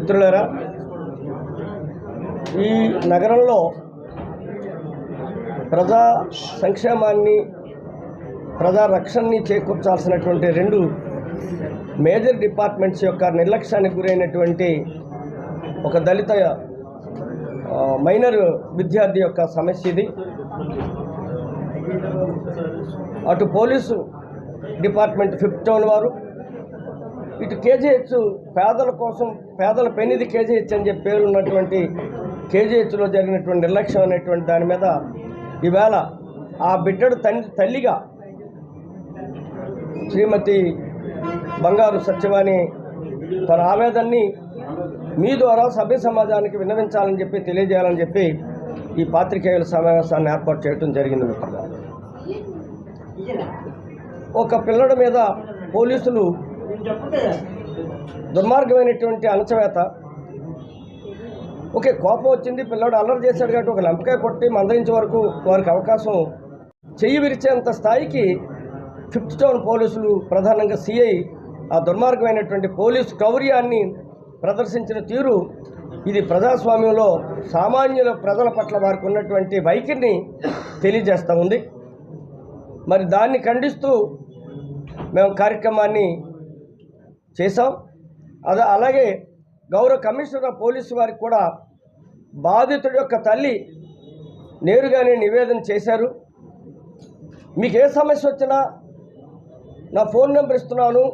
మిత్రులరా ఈ నగరంలో ప్రజా సంక్షేమాన్ని ప్రజా రక్షణని చేకూర్చాల్సినటువంటి రెండు మేజర్ డిపార్ట్మెంట్స్ యొక్క నిర్లక్ష్యానికి గురైనటువంటి ఒక దళిత మైనర్ విద్యార్థి యొక్క సమస్య ఇది. అటు పోలీసు డిపార్ట్మెంట్ ఫిఫ్త్ టౌన్ వారు ఇటు కేజీహెచ్ పేదల కోసం పేదల పెనిది కేజీహెచ్ అని చెప్పి పేరు ఉన్నటువంటి కేజీహెచ్లో జరిగినటువంటి నిర్లక్ష్యం అనేటువంటి దాని మీద ఈవేళ ఆ బిడ్డడు తండ్రి తల్లిగా శ్రీమతి బంగారు సత్యవాణి తన ఆవేదనని మీ ద్వారా సభ్య సమాజానికి విన్నవించాలని చెప్పి తెలియజేయాలని చెప్పి ఈ పాత్రికేయుల సమావేశాన్ని ఏర్పాటు చేయడం జరిగింది మిత్రులు ఒక పిల్లడి మీద పోలీసులు దుర్మార్గమైనటువంటి అణచవేత. ఓకే కోపం వచ్చింది పిల్లాడు అల్లరి చేశాడు కాబట్టి ఒక లంపకాయ కొట్టి మందరించే వరకు వారికి అవకాశం చెయ్యి విరిచేంత స్థాయికి ఫిఫ్త్ టౌన్ పోలీసులు ప్రధానంగా సిఐ ఆ దుర్మార్గమైనటువంటి పోలీసు కౌర్యాన్ని ప్రదర్శించిన తీరు ఇది ప్రజాస్వామ్యంలో సామాన్యుల ప్రజల పట్ల వారికి ఉన్నటువంటి వైఖరిని తెలియజేస్తూ ఉంది. మరి దాన్ని ఖండిస్తూ మేము కార్యక్రమాన్ని చేశాం. అదే అలాగే గౌరవ కమిషనర్ ఆఫ్ పోలీసు వారికి కూడా బాధితుడి యొక్క తల్లి నేరుగానే నివేదన చేశారు. మీకు ఏ సమస్య వచ్చినా నా ఫోన్ నెంబర్ ఇస్తున్నాను.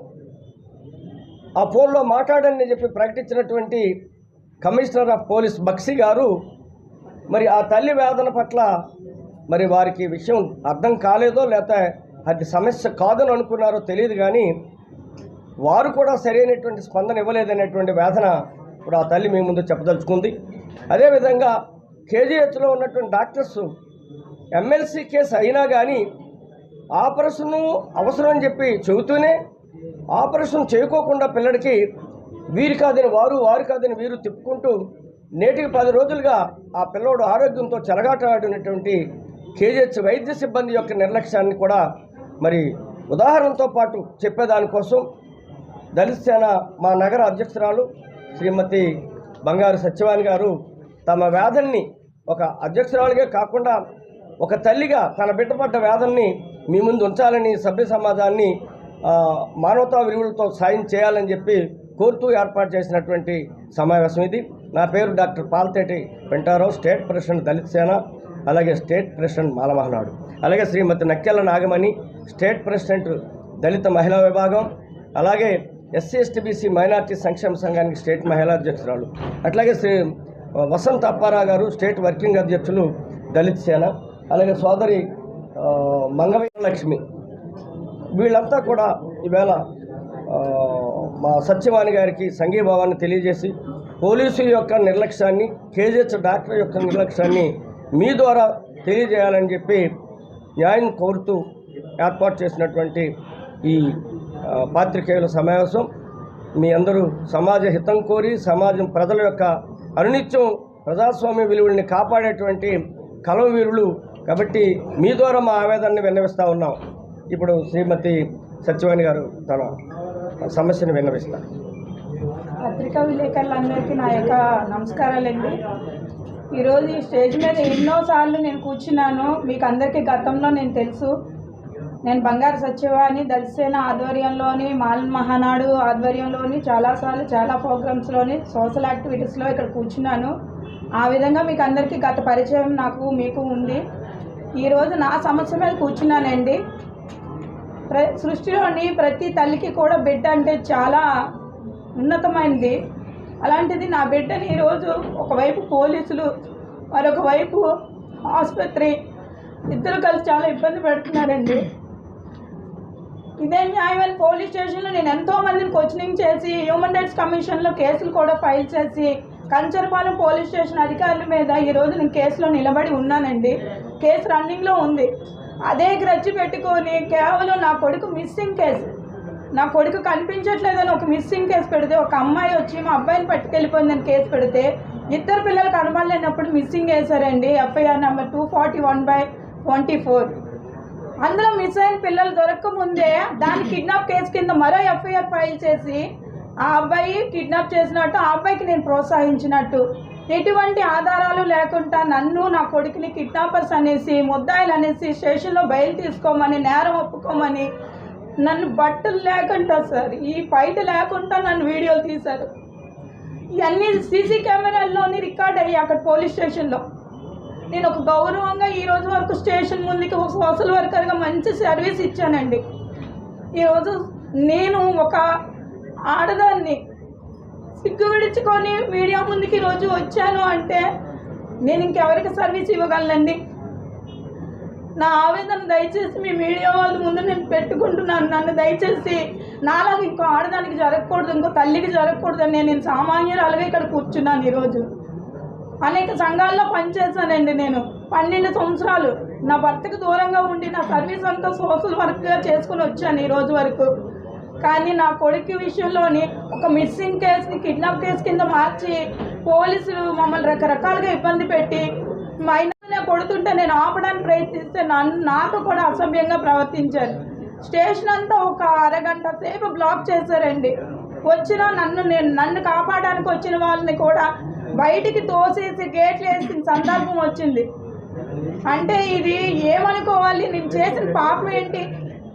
ఆ ఫోన్లో మాట్లాడండి అని చెప్పి ప్రకటించినటువంటి కమిషనర్ ఆఫ్ పోలీస్ బక్సి గారు మరి ఆ తల్లి వేదన పట్ల మరి వారికి విషయం అర్థం కాలేదో లేకపోతే అది సమస్య కాదని అనుకున్నారో తెలియదు కానీ వారు కూడా సరైనటువంటి స్పందన ఇవ్వలేదనేటువంటి వేదన ఇప్పుడు ఆ తల్లి మీ ముందు చెప్పదలుచుకుంది. అదేవిధంగా కేజీహెచ్లో ఉన్నటువంటి డాక్టర్స్ ఎమ్మెల్సీ కేసు అయినా కానీ ఆపరేషన్ అవసరం అని చెప్పి చెబుతూనే ఆపరేషన్ చేయకోకుండా పిల్లడికి వీరు కాదని వారు వారు కాదని వీరు తిప్పుకుంటూ నేటికి పది రోజులుగా ఆ పిల్లోడు ఆరోగ్యంతో చెలగాటలాడినటువంటి కేజీహెచ్ వైద్య సిబ్బంది యొక్క నిర్లక్ష్యాన్ని కూడా మరి ఉదాహరణతో పాటు చెప్పేదానికోసం దళిత సేన మా నగర అధ్యక్షురాలు శ్రీమతి బంగారు సత్యవాణి గారు తమ వేదన్ని ఒక అధ్యక్షురాలుగా కాకుండా ఒక తల్లిగా తన బిడ్డపడ్డ వేదన్ని మీ ముందు ఉంచాలని సభ్య సమాజాన్ని మానవతా విలువలతో సాయం చేయాలని చెప్పి కోరుతూ ఏర్పాటు చేసినటువంటి సమావేశం ఇది. నా పేరు doctor Paltheti Pentarao state president Dalitha Sena అలాగే స్టేట్ ప్రెసిడెంట్ మాలమహనాడు అలాగే శ్రీమతి నక్కెల నాగమణి స్టేట్ ప్రెసిడెంట్ దళిత మహిళా విభాగం అలాగే ఎస్సీ ఎస్టీబీసీ మైనార్టీ సంక్షేమ సంఘానికి స్టేట్ మహిళా అధ్యక్షురాలు. అట్లాగే శ్రీ వసంత్ అప్పారావు గారు స్టేట్ వర్కింగ్ అధ్యక్షులు దళిత్ సేన అలాగే సోదరి మంగవీరలక్ష్మి. మంగవయ్య లక్ష్మి వీళ్ళంతా కూడా ఈవేళ మా సత్యవాణి గారికి సంఘీభావాన్ని తెలియజేసి పోలీసు యొక్క నిర్లక్ష్యాన్ని కేజీహెచ్ డాక్టర్ యొక్క నిర్లక్ష్యాన్ని మీ ద్వారా తెలియజేయాలని చెప్పి న్యాయం కోరుతూ ఏర్పాటు చేసినటువంటి ఈ పాత్రికేయుల సమావేశం. మీ అందరూ సమాజ హితం కోరి సమాజం ప్రజల యొక్క అనునిత్యం ప్రజాస్వామ్య విలువల్ని కాపాడేటువంటి కలం వీరులు కాబట్టి మీ ద్వారా మా ఆవేదనని విన్నవిస్తూ ఉన్నాం. ఇప్పుడు శ్రీమతి సత్యవాణి గారు తన సమస్యను విన్నవిస్తారు. పత్రికా విలేకరులందరికీ నా యొక్క నమస్కారాలండి. ఈరోజు ఈ స్టేజ్ మీద ఎన్నోసార్లు నేను కూర్చున్నాను. మీకు అందరికీ గతంలో నేను తెలుసు. నేను బంగారు సచివాని దళితసేన ఆధ్వర్యంలోని మాల్ మహానాడు ఆధ్వర్యంలోని చాలాసార్లు చాలా ప్రోగ్రామ్స్లోని సోషల్ యాక్టివిటీస్లో ఇక్కడ కూర్చున్నాను. ఆ విధంగా మీకు అందరికీ గత పరిచయం నాకు మీకు ఉంది. ఈరోజు నా సమస్య మీద కూర్చున్నానండి. ప్ర సృష్టిలోని ప్రతి తల్లికి కూడా బిడ్డ అంటే చాలా ఉన్నతమైనది అలాంటిది నా బిడ్డని ఈరోజు ఒకవైపు పోలీసులు మరొక వైపు ఆసుపత్రి ఇద్దరు కలిసి చాలా ఇబ్బంది పెడుతున్నారండి. ఇదే న్యాయమైన పోలీస్ స్టేషన్లో నేను ఎంతో మందిని కోచింగ్ చేసి హ్యూమన్ రైట్స్ కమిషన్లో కేసులు కూడా ఫైల్ చేసి కంచరపాలెం పోలీస్ స్టేషన్ అధికారుల మీద ఈరోజు నేను కేసులో నిలబడి ఉన్నానండి. కేసు రన్నింగ్లో ఉంది. అదే గ్రజ్జి పెట్టుకొని కేవలం నా కొడుకు మిస్సింగ్ కేసు నా కొడుకు కనిపించట్లేదని ఒక మిస్సింగ్ కేసు పెడితే ఒక అమ్మాయి వచ్చి మా అబ్బాయిని పట్టుకెళ్ళిపోయిందని కేసు పెడితే ఇద్దరు పిల్లలు కనబడలేనప్పుడు మిస్సింగ్ వేశారండి FIR number two forty one by twenty four అందులో మిస్ అయిన పిల్లలు దొరకకముందే దాని కిడ్నాప్ కేసు కింద మరో ఎఫ్ఐఆర్ ఫైల్ చేసి ఆ అబ్బాయి కిడ్నాప్ చేసినట్టు ఆ అబ్బాయికి నేను ప్రోత్సహించినట్టు. ఎటువంటి ఆధారాలు లేకుండా నన్ను నా కొడుకుని కిడ్నాపర్స్ అనేసి ముద్దాయిలు అనేసి స్టేషన్లో బయలు తీసుకోమని నేరం ఒప్పుకోమని నన్ను బట్టలు లేకుండా సార్ ఈ ఫైట్ లేకుండా నన్ను వీడియోలు తీశారు. ఇవన్నీ సీసీ కెమెరాల్లోని రికార్డ్ అయ్యి అక్కడ పోలీస్ స్టేషన్లో. నేను ఒక గౌరవంగా ఈ రోజు వరకు స్టేషన్ ముందుకి ఒక సోషల్ వర్కర్గా మంచి సర్వీస్ ఇచ్చానండి. ఈరోజు నేను ఒక ఆడదాన్ని సిగ్గు విడుచుకొని మీడియా ముందుకి ఈరోజు వచ్చాను అంటే నేను ఇంకెవరికి సర్వీస్ ఇవ్వగలనండి? నా ఆవేదన దయచేసి మీ మీడియా వాళ్ళ ముందు నేను పెట్టుకుంటున్నాను. నన్ను దయచేసి నాలాగా ఇంకో ఆడదానికి జరగకూడదు ఇంకో తల్లికి జరగకూడదు అని నేను సామాన్యురాలుగా ఇక్కడ కూర్చున్నాను ఈరోజు అనేక సంఘాల్లో పనిచేశానండి నేను. పన్నెండు సంవత్సరాలు. నా భర్తకు దూరంగా ఉండి నా సర్వీస్ అంతా సోషల్ వర్క్గా చేసుకుని వచ్చాను ఈ రోజు వరకు. కానీ నా కొడుకు విషయంలోని ఒక మిస్సింగ్ కేసుని కిడ్నాప్ కేసు కింద మార్చి పోలీసులు మమ్మల్ని రకరకాలుగా ఇబ్బంది పెట్టి మైనర్నే కొడుతుంటే నేను ఆపడానికి ప్రయత్నిస్తే నన్ను నాతో కూడా అసభ్యంగా ప్రవర్తించారు. స్టేషన్ అంతా ఒక అరగంట సేపు బ్లాక్ చేశారండి. వచ్చిన నన్ను నేను నన్ను కాపాడడానికి వచ్చిన వాళ్ళని కూడా బయటికి తోసేసి గేట్లు వేసిన సందర్భం వచ్చింది. అంటే ఇది ఏమనుకోవాలి? నేను చేసిన పాపం ఏంటి?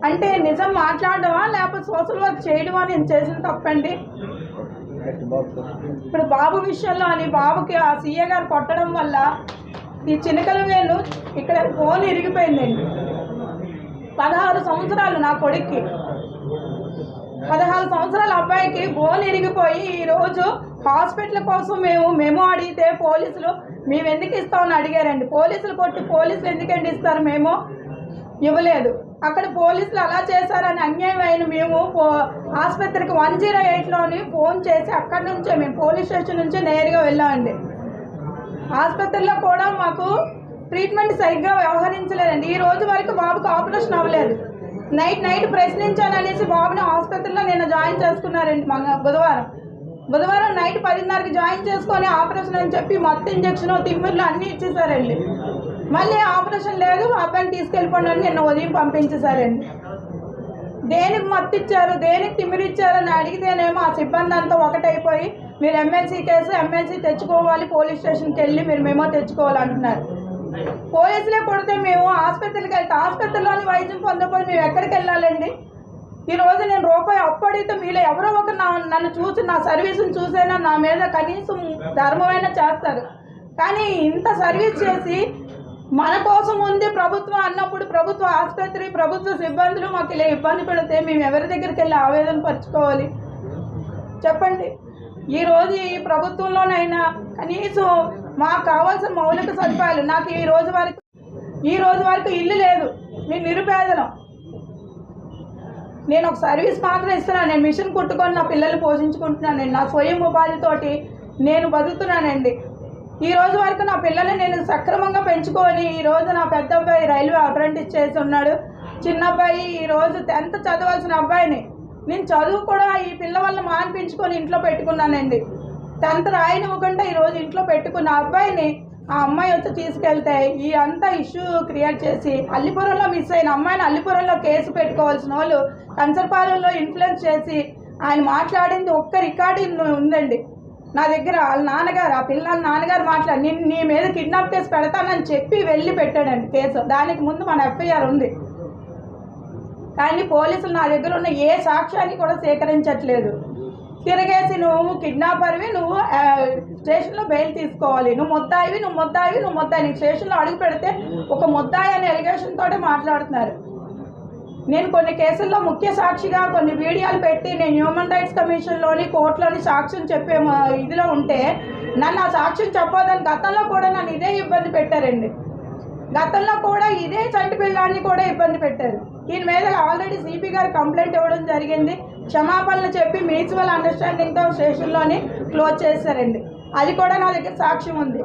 అంటే నిజం మాట్లాడడమా? లేకపోతే సోషల్ వర్క్ చేయడమా? నేను చేసిన తప్పండి. ఇప్పుడు బాబు విషయంలో అని బాబుకి ఆ సీఏ గారు కొట్టడం వల్ల ఈ చినకల వేలు ఇక్కడ ఫోన్ ఇరిగిపోయిందండి. పదహారు సంవత్సరాలు నా కొడుక్కి. పదహారు సంవత్సరాల అబ్బాయికి బోన్ ఇరిగిపోయి ఈరోజు హాస్పిటల్ కోసం మేము మేము అడిగితే పోలీసులు మేము ఎందుకు ఇస్తామని అడిగారండి. పోలీసులు కొట్టి పోలీసులు ఎందుకండి ఇస్తారు? మేము ఇవ్వలేదు. అక్కడ పోలీసులు అలా చేశారని అన్యాయం అయిన మేము ఆసుపత్రికి వన్ జీరో ఎయిట్లోని ఫోన్ చేసి అక్కడి నుంచే మేము పోలీస్ స్టేషన్ నుంచే నేరుగా వెళ్ళామండి. ఆసుపత్రిలో కూడా మాకు ట్రీట్మెంట్ సరిగ్గా వ్యవహరించలేదండి. ఈ రోజు వరకు బాబుకి ఆపరేషన్ అవ్వలేదు. నైట్ నైట్ ప్రశ్నించాననేసి బాబుని ఆసుపత్రిలో నేను జాయిన్ చేసుకున్నారండి మంగ బుధవారం. బుధవారం నైట్ పదిన్నరకి జాయిన్ చేసుకొని ఆపరేషన్ అని చెప్పి మొత్తం ఇంజక్షన్ తిమ్మిర్లు అన్నీ ఇచ్చేసారండి. మళ్ళీ ఆపరేషన్ లేదు అబ్బాయిని తీసుకెళ్ళిపోండి అని నిన్న ఉదయం పంపించేశారండి. దేనికి మత్తు ఇచ్చారు దేనికి తిమ్మిరి ఇచ్చారని అడిగితేనేమో ఆ సిబ్బంది అంతా ఒకటైపోయి మీరు ఎమ్మెల్సీ కేసు ఎమ్మెల్సీ తెచ్చుకోవాలి పోలీస్ స్టేషన్కి వెళ్ళి మీరు మేమో తెచ్చుకోవాలి అంటున్నారు పోలీసులే కొడితే మేము ఆసుపత్రికి వెళ్తే ఆసుపత్రిలోని వైద్యం పొందకపోతే మేము ఎక్కడికి వెళ్ళాలండి? ఈరోజు నేను రూపాయి అప్పు మీలో ఎవరో ఒక నా నన్ను చూసి నా సర్వీస్ని చూసైనా నా మీద కనీసం ధర్మమైనా చేస్తారు. కానీ ఇంత సర్వీస్ చేసి మన కోసం ఉంది ప్రభుత్వం అన్నప్పుడు ప్రభుత్వ ఆసుపత్రి ప్రభుత్వ సిబ్బందులు మాకు ఇలా ఇబ్బంది పెడితే మేము ఎవరి దగ్గరికి వెళ్ళి ఆవేదన పరుచుకోవాలి? చెప్పండి. ఈరోజు ఈ ప్రభుత్వంలోనైనా కనీసం మాకు కావాల్సిన మౌలిక సదుపాయాలు. నాకు ఈ రోజు వరకు ఈ రోజు వరకు ఇల్లు లేదు. మేము నిరుపేదలం. నేను ఒక సర్వీస్ మాత్రం ఇస్తున్నాను. నేను మిషన్ కుట్టుకొని నా పిల్లల్ని పోషించుకుంటున్నానండి నా స్వయం ఉపాధితోటి నేను బతుకుతున్నానండి. ఈ రోజు వరకు నా పిల్లల్ని నేను సక్రమంగా పెంచుకొని ఈ రోజు నా పెద్ద అబ్బాయి రైల్వే అప్రెంటిస్ చేసి ఉన్నాడు. చిన్న అబ్బాయి ఈ రోజు టెన్త్ చదవాల్సిన అబ్బాయిని. నేను చదువు కూడా ఈ పిల్ల వల్ల మాన్పించుకొని ఇంట్లో పెట్టుకున్నానండి. టెన్త్ రాయనివ్వకుండా ఈరోజు ఇంట్లో పెట్టుకున్న అబ్బాయిని ఆ అమ్మాయి వచ్చి తీసుకెళ్తే ఈ అంతా ఇష్యూ క్రియేట్ చేసి అల్లిపురంలో మిస్ అయిన అమ్మాయిని అల్లిపురంలో కేసు పెట్టుకోవాల్సిన వాళ్ళు కంచర్పాలెంలో ఇన్ఫ్లుయెన్స్ చేసి ఆయన మాట్లాడింది ఒక్క రికార్డింగ్ ఉందండి. నా దగ్గర వాళ్ళ నాన్నగారు ఆ పిల్లల నాన్నగారు మాట్లాడి నేను నీ మీద కిడ్నాప్ కేసు పెడతానని చెప్పి వెళ్ళి పెట్టాడండి కేసు. దానికి ముందు మన ఎఫ్ఐఆర్ ఉంది. కానీ పోలీసులు నా దగ్గర ఉన్న ఏ సాక్ష్యాన్ని కూడా సేకరించట్లేదు. తిరిగేసి నువ్వు కిడ్నాపర్వి నువ్వు స్టేషన్లో బెయిల్ తీసుకోవాలి. నువ్వు మొత్తాయివి నువ్వు మొత్తాయివి నువ్వు మొత్తాయి నీకు స్టేషన్లో అడుగు పెడితే ఒక మొత్తాయి అనే ఎలిగేషన్ తోటే మాట్లాడుతున్నారు. నేను కొన్ని కేసుల్లో ముఖ్య సాక్షిగా కొన్ని వీడియోలు పెట్టి నేను హ్యూమన్ రైట్స్ కమిషన్లోని కోర్టులోని సాక్ష్యం చెప్పే మా ఇదిలో ఉంటే నన్ను ఆ సాక్ష్యం చెప్పొద్దని గతంలో కూడా నన్ను ఇదే ఇబ్బంది పెట్టారండి. గతంలో కూడా ఇదే చంటి పిల్లాన్ని కూడా ఇబ్బంది పెట్టారు. దీని మీద ఆల్రెడీ సిపి గారు కంప్లైంట్ ఇవ్వడం జరిగింది. క్షమాపణలు చెప్పి మ్యూచువల్ అండర్స్టాండింగ్తో స్టేషన్లోని క్లోజ్ చేశారండి. అది కూడా నా దగ్గర సాక్ష్యం ఉంది.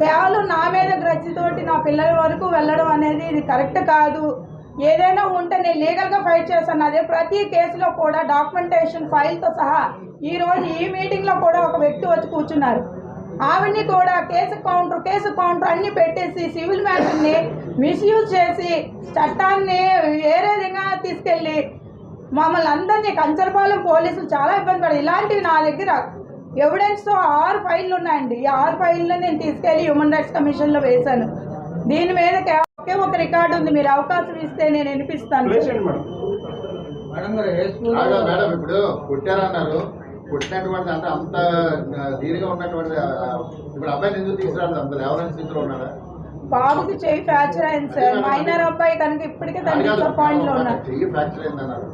కేవలం నా మీద గ్రజ్జితోటి నా పిల్లల వరకు వెళ్ళడం అనేది ఇది కరెక్ట్ కాదు. ఏదైనా ఉంటే నేను లీగల్గా ఫైట్ చేస్తాను అదే ప్రతి కేసులో కూడా డాక్యుమెంటేషన్ ఫైల్తో సహా ఈరోజు ఈ మీటింగ్లో కూడా ఒక వ్యక్తి వచ్చి కూర్చున్నారు. ఆవిడ్ని కూడా కేసు కౌంటర్ కేసు కౌంటర్ అన్ని పెట్టేసి సివిల్ మ్యాటర్ని మిస్యూజ్ చేసి చట్టాన్ని వేరే విధంగా తీసుకెళ్ళి మమ్మల్ని అందరినీ కంచరపాలెం పోలీసులు చాలా ఇబ్బంది పడారు ఇలాంటివి నా దగ్గర ఎవిడెన్స్తో ఆరు ఫైళ్ళు ఉన్నాయండి. ఈ ఆరు ఫైళ్ళు నేను తీసుకెళ్ళి హ్యూమన్ రైట్స్ కమిషన్లో వేశాను. దీని మీద ఒకే ఒక రికార్డు ఉంది. మీరు అవకాశం ఇస్తే నేను వినిపిస్తాను. కాదు మేడం. ఇప్పుడు కొట్టారన్నారు కొట్టినటువంటి అంటే అంత ఆ, దీనిగా ఉన్నటువంటి ఆ, ఇప్పుడు అబ్బాయిని ఎందుకు తీసుకురాదు అంత లేవలని స్థితిలో ఉన్నారా బాబుకి చేయి ఫ్రాక్చర్ అయింది సార్ మైనర్ అబ్బాయి కనుక ఇప్పటికే తను డిసప్పాయింట్లో ఉన్నారు. చెయ్యి ఫ్రాక్చర్ అయిందన్నారు.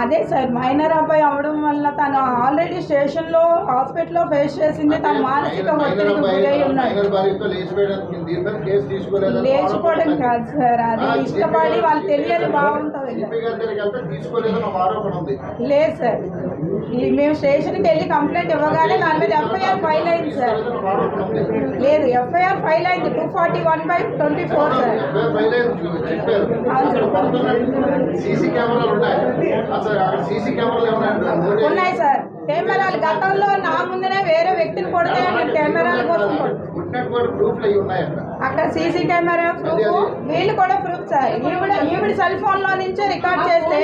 అదే సార్ మైనర్ అబ్బాయి అవడం వల్ల తను ఆల్రెడీ స్టేషన్లో హాస్పిటల్లో ఫేస్ చేసింది తను మానసిక ఒత్తిడికి గురై ఉన్నాడు. లేచిపోవడం కాదు సార్ అది ఇష్టపడి వాళ్ళు తెలియని బాగుంటుంది లేదు సార్ మేము స్టేషన్కి వెళ్ళి కంప్లైంట్ ఇవ్వగానే దాని మీద ఎఫ్ఐఆర్ ఫైల్ అయింది సార్. లేదు ఎఫ్ఐఆర్ ఫైల్ అయింది two forty one by twenty four sir FIR file అయింది చెప్పారు సీసీ కెమెరాలు ఉన్నాయి. అసలు అక్కడ సీసీ కెమెరాలు ఏమన్నా ఉన్నాయి? సార్. కెమెరాలు గతంలో నా ముందునే వేరే వ్యక్తిని కొడితే నేను కెమెరాల కోసం అక్కడ అక్కడ సీసీ కెమెరా ప్రూఫ్. వీళ్ళు కూడా ప్రూఫ్ సార్. ఈవిడ ఈవిడ సెల్ ఫోన్లో నుంచే రికార్డ్ చేస్తే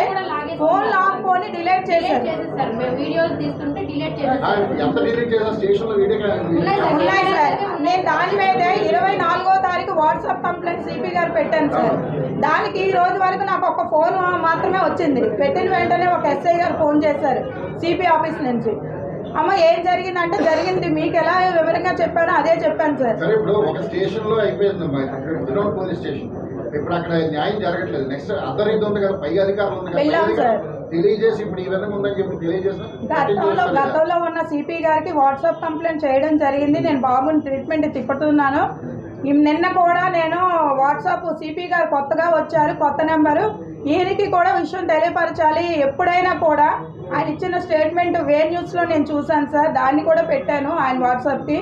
ఫోన్ లాక్కొని డిలీట్ చేశారు. ఉన్నాయి సార్. నేను దాని మీదే ఇరవై నాలుగో తారీఖు వాట్సాప్ కంప్లైంట్ సిపి గారు పెట్టాను సార్. దానికి ఈ రోజు వరకు నాకు ఒక ఫోన్ మాత్రమే వచ్చింది. పెట్టిన వెంటనే ఒక ఎస్ఐ గారు ఫోన్ చేశారు సిపి ఆఫీస్ నుంచి. అమ్మ ఏం జరిగిందంటే జరిగింది. మీకు ఎలా వివరంగా చెప్పానో అదే చెప్పాను సార్. సరే ఇప్పుడు ఒక స్టేషన్లో అయిపోయింది ఫిఫ్త్ పోలీస్ స్టేషన్. ఇప్పుడు అక్కడ న్యాయం జరగట్లేదు. నెక్స్ట్ అదర్ ఇది ఉంది కదా పై అధికారులు ఉంది కదా పై వెళ్ళాం అధికారులు. సార్. తెలియజేసి ఇప్పుడు ఈ విధంగా ఉందని చెప్పి తెలియజేసి గతంలో గతంలో ఉన్న సిపి గారికి వాట్సాప్ కంప్లైంట్ చేయడం జరిగింది. నేను బాబుని ట్రీట్మెంట్ తిప్పుతున్నాను. నిన్న కూడా నేను వాట్సాప్ సిపి గారు కొత్తగా వచ్చారు కొత్త నెంబరు. ఈయనకి కూడా విషయం తెలియపరచాలి. ఎప్పుడైనా కూడా ఆయన ఇచ్చిన స్టేట్మెంట్ వే న్యూస్లో నేను చూశాను సార్. దాన్ని కూడా పెట్టాను ఆయన వాట్సాప్కి.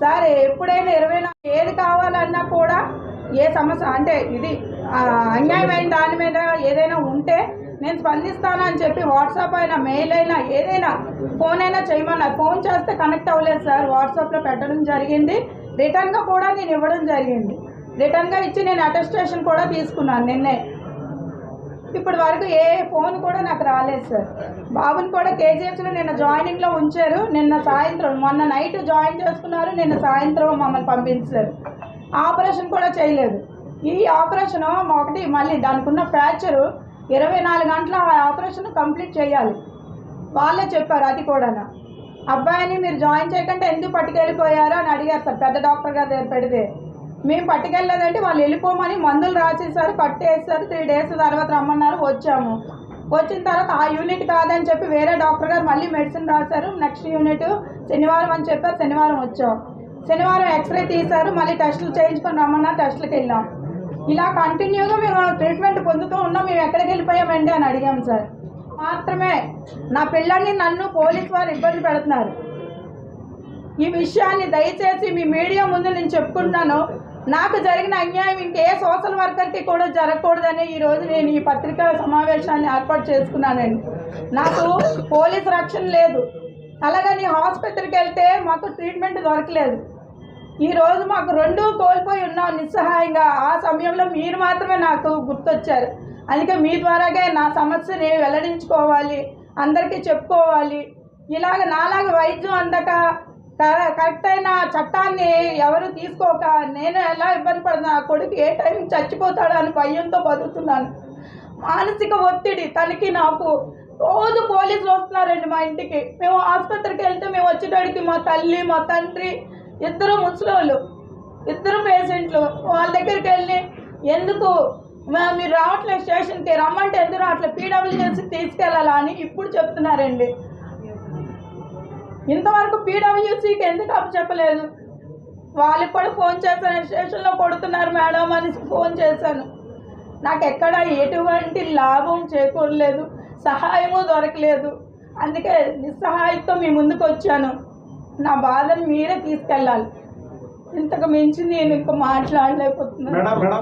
సార్ ఎప్పుడైనా ఇరవై నాలుగు ఏది కావాలన్నా కూడా ఏ సమస్య అంటే ఇది అన్యాయమైన దాని మీద ఏదైనా ఉంటే నేను స్పందిస్తాను అని చెప్పి వాట్సాప్ అయినా మెయిల్ అయినా ఏదైనా ఫోన్ అయినా చేయమన్నారు. ఫోన్ చేస్తే కనెక్ట్ అవ్వలేదు సార్. వాట్సాప్లో పెట్టడం జరిగింది. రిటర్న్గా కూడా నేను ఇవ్వడం జరిగింది. రిటర్న్గా ఇచ్చి నేను అటెస్టేషన్ కూడా తీసుకున్నాను నిన్నే. ఇప్పటి వరకు ఏ ఫోన్ కూడా నాకు రాలేదు సార్. బాబుని కూడా కేజీహెచ్లో నిన్న జాయినింగ్లో ఉంచారు. నిన్న సాయంత్రం మొన్న నైట్ జాయిన్ చేసుకున్నారు. నిన్న సాయంత్రం మమ్మల్ని పంపించారు ఆపరేషన్ కూడా చేయలేదు. ఈ ఆపరేషన్ ఒకటి మళ్ళీ దానికి ఉన్న ఫ్రాక్చరు ఇరవై నాలుగు గంటల ఆ ఆపరేషన్ కంప్లీట్ చేయాలి. వాళ్ళే చెప్పారు అది కూడా అబ్బాయిని మీరు జాయిన్ చేయకుండా ఎందుకు పట్టుకెళ్ళిపోయారు అని అడిగారు సార్ పెద్ద డాక్టర్ గారు దగ్గర పెడితే. మేము పట్టుకెళ్ళలేదంటే వాళ్ళు వెళ్ళిపోమని మందులు రాసేసారు కట్టేసారు త్రీ డేస్ తర్వాత రమ్మన్నారు వచ్చాము. వచ్చిన తర్వాత ఆ యూనిట్ కాదని చెప్పి వేరే డాక్టర్ గారు మళ్ళీ మెడిసిన్ రాశారు నెక్స్ట్ యూనిట్ శనివారం అని చెప్పారు శనివారం వచ్చాం. శనివారం ఎక్స్రే తీశారు మళ్ళీ టెస్టులు చేయించుకొని రమ్మన్నారు టెస్టులకు వెళ్ళాం. ఇలా కంటిన్యూగా మేము ట్రీట్మెంట్ పొందుతూ ఉన్నాం మేము ఎక్కడికి వెళ్ళిపోయామండి అని అడిగాం సార్. మాత్రమే. నా పిల్లల్ని నన్ను పోలీస్ వారు ఇబ్బంది పెడుతున్నారు. ఈ విషయాన్ని దయచేసి మీ మీడియా ముందు నేను చెప్పుకుంటున్నాను. నాకు జరిగిన అన్యాయం ఇంకే సోషల్ వర్కర్కి కూడా జరగకూడదని ఈరోజు నేను ఈ పత్రికా సమావేశాన్ని ఏర్పాటు చేసుకున్నానండి. నాకు పోలీస్ రక్షణ లేదు. అలాగని హాస్పిటల్కి వెళ్తే మాకు ట్రీట్మెంట్ దొరకలేదు. ఈరోజు మాకు రెండు కోల్పోయి ఉన్నాం నిస్సహాయంగా. ఆ సమయంలో మీరు మాత్రమే నాకు గుర్తొచ్చారు. అందుకే మీ ద్వారాగా నా సమస్యని వెల్లడించుకోవాలి. అందరికీ చెప్పుకోవాలి. ఇలాగ నాలాగ వైద్యం అందక కరెక్ట్ అయిన చట్టాన్ని ఎవరు తీసుకోక నేను ఎలా ఇబ్బంది పడుతున్నా? కొడుకు ఏ టైం చచ్చిపోతాడో అని భయంతో బతుకుతున్నాను. మానసిక ఒత్తిడి తనకి నాకు. రోజు పోలీసులు వస్తున్నారండి మా ఇంటికి. మేము ఆసుపత్రికి వెళ్తే మేము వచ్చేటడికి మా తల్లి మా తండ్రి ఇద్దరు ముసలోళ్ళు ఇద్దరు పేషెంట్లు వాళ్ళ దగ్గరికి వెళ్ళి ఎందుకు మీరు రావట్లేదు స్టేషన్కి రమ్మంటే ఎందుకు రావట్లేదు? పీడబ్ల్యూఎస్కి తీసుకెళ్ళాలా అని ఇప్పుడు చెప్తున్నారండి. ఇంతవరకు పీడబ్ల్యూసీకి ఎందుకు అప్పు చెప్పలేదు? వాళ్ళకి కూడా ఫోన్ చేశాను స్టేషన్లో కొడుతున్నారు మేడం అని ఫోన్ చేశాను. నాకు ఎక్కడ ఎటువంటి లాభం చేకూరలేదు సహాయము దొరకలేదు. అందుకే నిస్సహాయంతో మీ ముందుకు వచ్చాను. నా బాధను మీరే తీసుకెళ్ళాలి. ఇంతకు మించి నేను ఇంకా మాట్లాడలేకపోతున్నాను.